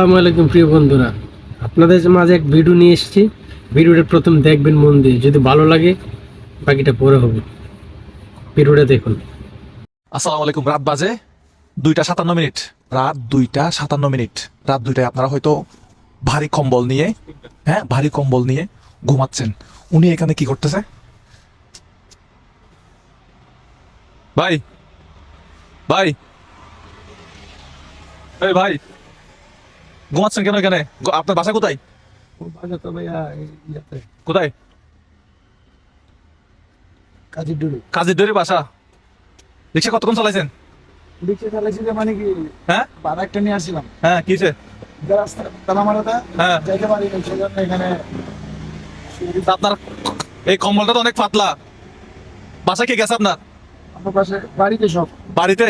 আসসালামু আলাইকুম, প্রিয় বন্ধুরা। আপনাদের মাঝে এক ভিডিও নিয়ে এসেছি। ভিডিওটা প্রথম দেখবেন মন দিয়ে। যদি ভালো লাগে, বাকিটা পরে হবে। ভিডিওটা দেখুন। আসসালামু আলাইকুম, রাত বাজে দুইটা সাতান্ন মিনিট। রাত দুইটা সাতান্ন মিনিট। রাত দুইটায় আপনারা হয়তো ভারী কম্বল নিয়ে হ্যাঁ ভারী কম্বল নিয়ে ঘুমাচ্ছেন। উনি এখানে কি করতেছে? ভাই ভাই। ভাই ঘুমাচ্ছেন কেন এখানে? আপনার বাসা কোথায়? কোথায়? কাজের ডুরে। কাজের দৈরে বাসা? রিক্সা কতক্ষণ চালাইছেন? রিক্সা চালাইছি যে মানে কি হ্যাঁ? বাধা একটা নিয়ে আসছিলাম। হ্যাঁ কি হয়েছে? যে রাস্তা হ্যাঁ। যাইতে পারি সেজন্য এখানে আপনার এই কম্বলটা তো অনেক পাতলা। বাসায় কে গেছে আপনার? আমার পাশে বাড়িতে সব। বাড়িতে?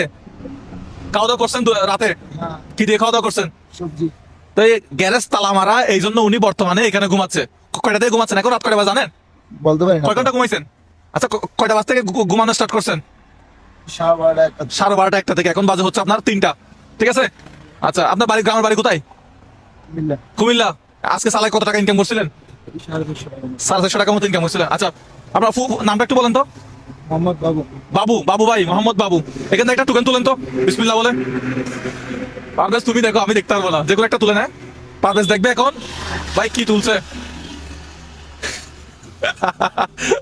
খাওয়া দাওয়া করছেন রাতে? হ্যাঁ। কি দিয়ে খাওয়া দাওয়া করছেন? সবজি। তো এই গ্যারেজ তালা মারা এই জন্য উনি বর্তমানে এখানে ঘুমাচ্ছে। কয়টা দিয়ে ঘুমাচ্ছেন এখন? রাত কয়টা বাজে জানেন? বলতে পারি কয় ঘণ্টা ঘুমাইছেন? আচ্ছা কয়টা বাজ থেকে ঘুমানো স্টার্ট করছেন? সাড়ে বারোটা একটা থেকে। এখন বাজে হচ্ছে আপনার তিনটা। ঠিক আছে? আচ্ছা আপনার বাড়ি গ্রামের বাড়ি কোথায়? কুমিল্লা। আজকে সালায় কত টাকা ইনকাম করছিলেন? সাড়ে দুশো টাকা। মতো। চারশো টাকা মতো ইনকাম করছিলেন। আচ্ছা আপনার নামটা একটু বলেন তো। মোহাম্মদ বাবু। বাবু বাবু ভাই মোহাম্মদ বাবু। এখান থেকে একটা টোকেন তুলেন তো। বিসমিল্লাহ বলে। পারভেজ তুমি দেখো আমি দেখতে পারব না। যে একটা তুলে নেয় পারভেজ দেখবে এখন? ভাই কি তুলছে?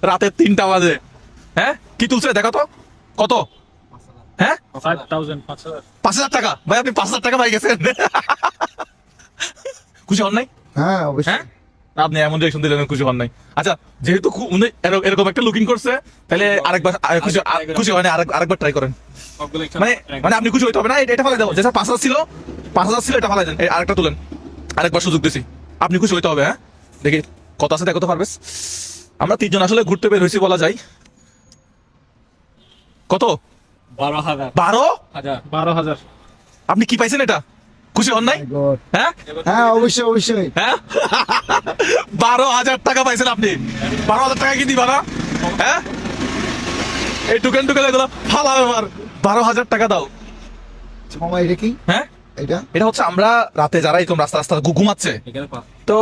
রাতে তিনটা বাজে। হ্যাঁ? কি তুলছে? দেখো তো। কত? হ্যাঁ? পাঁচ হাজার টাকা। ভাই আপনি পাঁচ হাজার টাকা পাই গেছেন। খুশি হন নাই? হ্যাঁ হ্যাঁ? আপনি এমন রিয়েকশন দিলেন খুশি হন নাই। আচ্ছা যেহেতু উনি এরকম একটা লুকিং করছে তাহলে আরেকবার খুশি খুশি হয় না আরেকবার ট্রাই করেন। মানে মানে আপনি খুশি হইতে হবে না এটা- এটা ফেলাই দেবো। যেটা পাঁচ হাজার ছিল পাঁচ হাজার ছিল এটা ফেলাই দেন। আরেকটা তুলেন। আরেকবার সুযোগ দিছি। আপনি খুশি হইতে হবে হ্যাঁ? দেখি কত আছে দেখো তো পারবেস? আমরা তিনজন আসলে ঘুরতে বের হয়েছি বলা যায়। কত? বারো হাজার। বারো? হাজার। বারো হাজার। আপনি কি পাইছেন এটা? খুশি হন নাই? হ্যাঁ? হ্যাঁ অবশ্যই অবশ্যই। হ্যাঁ? বারো হাজার টাকা পাইছেন আপনি। বারো হাজার টাকা কি দিবা না? হ্যাঁ? এই টুকেন টুকেন এগুলো ফালা ব্যাপার। বারো হাজার টাকা দাও। আচ্ছা, এটা কি? হ্যাঁ? এটা? এটা হচ্ছে আমরা রাতে যারা এরকম রাস্তা রাস্তা ঘুমাচ্ছে তো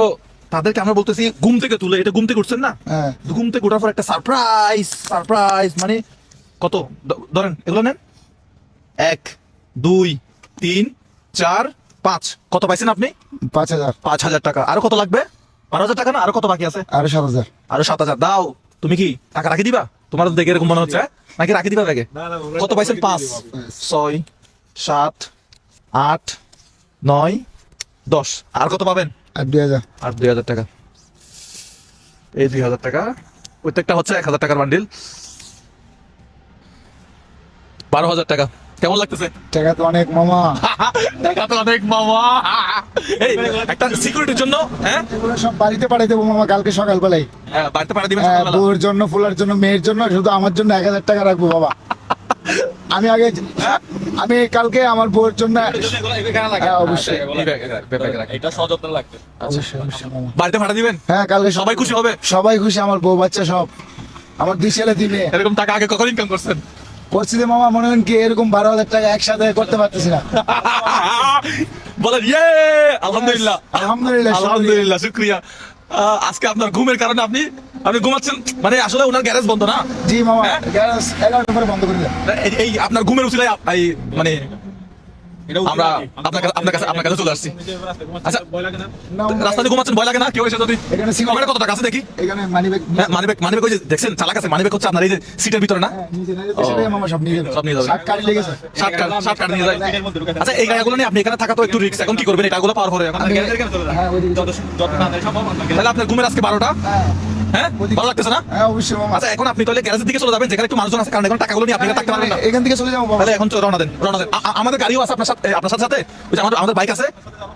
তাদেরকে আমরা বলতেছি ঘুম থেকে তুলে। এটা ঘুম থেকে উঠছেন না? হ্যাঁ। ঘুম থেকে ওঠার পর একটা সারপ্রাইজ সারপ্রাইজ মানে কত? ধরেন এগুলো নেন? এক দুই তিন চার পাঁচ। কত পাইছেন আপনি? পাঁচ হাজার। পাঁচ হাজার টাকা। আরও কত লাগবে? বারো হাজার টাকা না? আরও কত বাকি আছে? আরও সাত হাজার। আরও সাত হাজার। দাও। তুমি কি টাকা রাখি দিবা? তোমার দেখে এরকম মনে হচ্ছে হ্যাঁ? নাকি রাখি দিবা ব্যাগে? কত পাইছেন? পাঁচ। ছয় সাত আট নয় দশ। আর কত পাবেন? আর দুই হাজার। আর দুই হাজার টাকা। এই দুই হাজার টাকা। প্রত্যেকটা হচ্ছে এক হাজার টাকার বান্ডিল। বারো হাজার টাকা। কেমন লাগতেছে? টাকা তো অনেক মামা। টাকা তো অনেক মামা। এই একটা সিকিউরিটির জন্য হ্যাঁ? সব বাড়িতে পাঠাই দেবো মামা কালকে সকালবেলায়। হ্যাঁ, বাড়িতে পাঠিয়ে দিবেন হ্যাঁ। বউর জন্য ফুলার জন্য মেয়ের জন্য শুধু আমার জন্য এক হাজার টাকা রাখব বাবা। আমি আগে আমি কালকে আমার বউর জন্য হ্যাঁ, অবশ্যই। বাড়িতে ভাড়া দিবেন? হ্যাঁ কালকে সবাই খুশি হবে? সবাই খুশি আমার বউ বাচ্চা সব। আমার দুই ছেলে দিবে এরকম টাকা আগে কখন ইনকাম করছেন? করছি মামা মনে হন কি এরকম বারো হাজার টাকা একসাথে করতে পারতেছি না। বলেন ইয়ে! আলহামদুলিল্লাহ। আলহামদুলিল্লাহ আলহামদুলিল্লাহ শুক্রিয়া। আজকে আপনার ঘুমের কারণে আপনি আপনি ঘুমাচ্ছেন মানে আসলে ওনার গ্যারেজ বন্ধ না? জি মামা গ্যারেজ গ্যাস এগারোটার পরে বন্ধ করে এই- আপনার ঘুমের উচিত মানে আমরা আপনার কাছে আপনার কাছে আপনার কাছে চলে আসছি। আচ্ছা রাস্তাতে ঘুমাচ্ছেন ভয় লাগে না? কেউ এসে যদি? এখানে কত টাকা আছে দেখি? এখানে হ্যাঁ মানিব্যাগ মানিব্যাগ ওই যে দেখছেন চালাক আছে মানিব্যাগ হচ্ছে আপনার এই যে সিটের ভিতরে না? সব নিয়ে যাবে। সব নিয়ে যাবে। কার্ড কার্ড নিয়ে আচ্ছা এই গাড়িগুলো নিয়ে আপনি এখানে থাকা তো একটু রিস্ক এখন কি করবেন? এটাগুলো এখন? হ্যাঁ তাহলে আপনার ঘুমের আজকে বারোটা? হ্যাঁ? হ্যাঁ ভালো লাগতেছে না? হ্যাঁ অবশ্যই মামা। আচ্ছা এখন আপনি তাহলে গ্যারেজের দিকে চলে যাবেন যেখানে একটু মানুষজন আছে কারণ এখন টাকাগুলো নিয়ে আপনি থাকতে পারবেন না। এখান থেকে চলে যাব তাহলে এখন তো রওনা দেন রওনা দেন। আ- আ- আমাদের গাড়িও আছে আপনার সাথে আপনার সাথে সাথে? ওই আমাদের আমাদের বাইক আছে।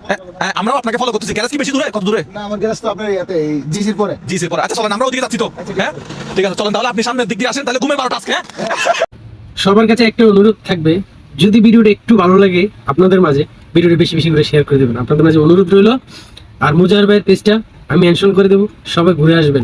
হ্যাঁ, হ্যাঁ, আমরাও আপনাকে ফলো করতেছি। গ্যারেজ কি বেশি দূরে? কত দূরে? না আমার গ্যাস তো আপনার ইয়াতে জিসির পরে। জি পরে। আচ্ছা চলেন আমরা ওদিকে যাচ্ছি তো। হ্যাঁ? ঠিক আছে চলেন তাহলে আপনি সামনের দিক দিয়ে আসেন তাহলে ঘুমের বারোটা আজকে হ্যাঁ? সবার কাছে একটা অনুরোধ থাকবে যদি ভিডিওটা একটু ভালো লাগে আপনাদের মাঝে ভিডিওটা বেশি বেশি করে শেয়ার করে দেবেন। আপনাদের মাঝে অনুরোধ রইল আর মুজাহার ভাইয়ের পেজটা আমি মেনশন করে দেবো সবাই ঘুরে আসবেন।